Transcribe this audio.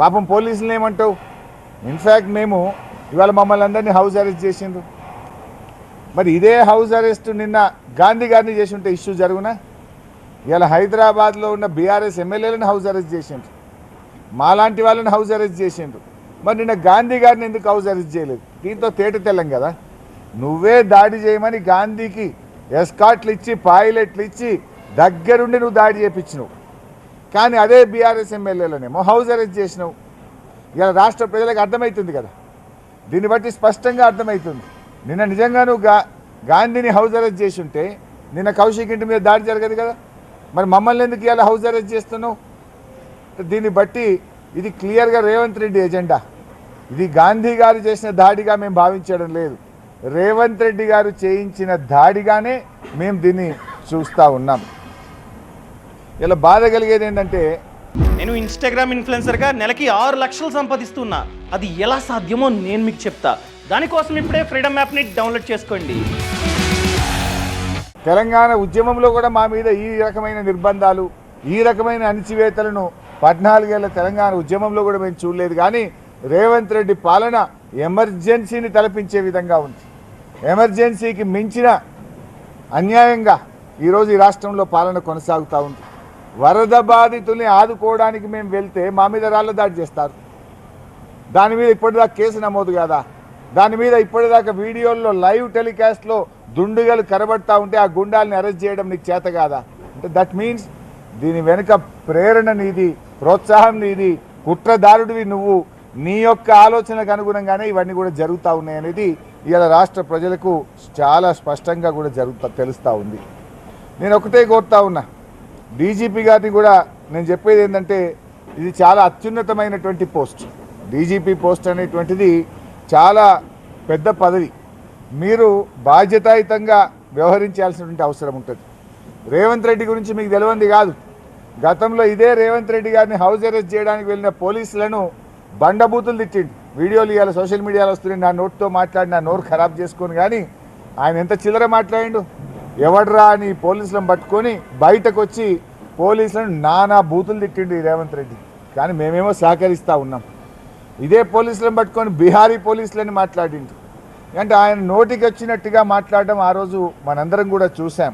పాపం పోలీసులు ఏమంటావు? ఇన్ఫ్యాక్ట్ మేము ఇవాళ మమ్మల్ని అందరినీ హౌస్ అరెస్ట్ చేసిండ్రు. మరి ఇదే హౌస్ అరెస్ట్ నిన్న గాంధీ గారిని చేసి ఉంటే ఇష్యూ జరుగునా? ఇవాళ హైదరాబాద్లో ఉన్న బీఆర్ఎస్ ఎమ్మెల్యేలను హౌస్ అరెస్ట్ చేసిండ్రు. మాలాంటి వాళ్ళని హౌస్ అరెస్ట్ చేసిండ్రు. మరి నిన్న గాంధీ గారిని ఎందుకు హౌస్ అరెస్ట్ చేయలేదు? దీంతో తేట తెల్లం కదా. నువ్వే దాడి చేయమని గాంధీకి ఎస్కాట్లు ఇచ్చి పాయిలెట్లు ఇచ్చి దగ్గరుండి నువ్వు దాడి చేయించినావు కానీ అదే బీఆర్ఎస్ ఎమ్మెల్యేలనేమో హౌస్ అరెస్ట్ చేసినావు. ఇలా రాష్ట్ర ప్రజలకు అర్థమవుతుంది కదా. దీన్ని బట్టి స్పష్టంగా అర్థమవుతుంది నిన్న నిజంగా నువ్వు గా గాంధీని హౌస్ అరెస్ట్ చేసి ఉంటే నిన్న కౌశిక్ ఇంటి మీద దాడి జరగదు కదా. మరి మమ్మల్ని ఎందుకు ఇలా హౌస్ అరెస్ట్ చేస్తున్నావు? దీన్ని బట్టి ఇది క్లియర్గా రేవంత్ రెడ్డి ఎజెండా. ఇది గాంధీ గారు చేసిన దాడిగా మేము భావించడం లేదు. రేవంత్ రెడ్డి గారు చేయించిన దాడిగానే మేము దీన్ని చూస్తూ ఉన్నాం. ఇలా బాధ కలిగేది ఏంటంటే నేను ఇన్స్టాగ్రామ్ ఇన్ఫ్లుయెన్సర్గా నెలకి ఆరు లక్షలు సంపాదిస్తున్నా. అది ఎలా సాధ్యమో నేను మీకు చెప్తా. దానికోసం ఇప్పుడే ఫ్రీడమ్ యాప్ని డౌన్లోడ్ చేసుకోండి. తెలంగాణ ఉద్యమంలో కూడా మా మీద ఈ రకమైన నిర్బంధాలు ఈ రకమైన అణిచివేతలను పద్నాలుగేళ్ళ తెలంగాణ ఉద్యమంలో కూడా మేము చూడలేదు. కానీ రేవంత్ రెడ్డి పాలన ఎమర్జెన్సీని తలపించే విధంగా ఉంది. ఎమర్జెన్సీకి మించిన అన్యాయంగా ఈరోజు ఈ రాష్ట్రంలో పాలన కొనసాగుతూ ఉంది. వరద బాధితుల్ని ఆదుకోవడానికి మేము వెళ్తే మా మీద రాళ్ళ దాడి చేస్తారు. దాని మీద ఇప్పటిదాకా కేసు నమోదు కదా? దాని మీద ఇప్పటిదాకా వీడియోల్లో లైవ్ టెలికాస్ట్లో దుండుగలు కరబడతా ఉంటే ఆ గుండాల్ని అరెస్ట్ చేయడం నీకు చేత కాదా? అంటే దట్ మీన్స్ దీని వెనుక ప్రేరణ నీది ప్రోత్సాహం నీది కుట్రదారుడివి నువ్వు. నీ యొక్క ఆలోచనకు అనుగుణంగానే ఇవన్నీ కూడా జరుగుతూ ఉన్నాయనేది ఇవాళ రాష్ట్ర ప్రజలకు చాలా స్పష్టంగా కూడా జరుగుతా తెలుస్తూ ఉంది. నేను ఒకటే కోరుతా ఉన్నా. డీజీపీ గారిని కూడా నేను చెప్పేది ఏంటంటే ఇది చాలా అత్యున్నతమైనటువంటి పోస్ట్. డీజీపీ పోస్ట్ అనేటువంటిది చాలా పెద్ద పదవి. మీరు బాధ్యతాయుతంగా వ్యవహరించాల్సినటువంటి అవసరం ఉంటుంది. రేవంత్ రెడ్డి గురించి మీకు తెలియంది కాదు. గతంలో ఇదే రేవంత్ రెడ్డి గారిని హౌస్ అరెస్ట్ చేయడానికి వెళ్ళిన పోలీసులను బండబూతులు తిట్టిండు. వీడియోలు ఇవాళ సోషల్ మీడియాలో వస్తున్నాయి. నా నోట్తో మాట్లాడి నా నోరు ఖరాబ్ చేసుకొని కానీ ఆయన ఎంత చిల్లర మాట్లాడిండు? ఎవడరా అని పోలీసులను పట్టుకొని బయటకు వచ్చి పోలీసులను నానా బూతులు తిట్టిండు రేవంత్ రెడ్డి. కానీ మేమేమో సహకరిస్తూ ఉన్నాం. ఇదే పోలీసులను పట్టుకొని బీహారీ పోలీసులని మాట్లాడిండు. అంటే ఆయన నోటికి వచ్చినట్టుగా మాట్లాడడం ఆ రోజు మనందరం కూడా చూసాం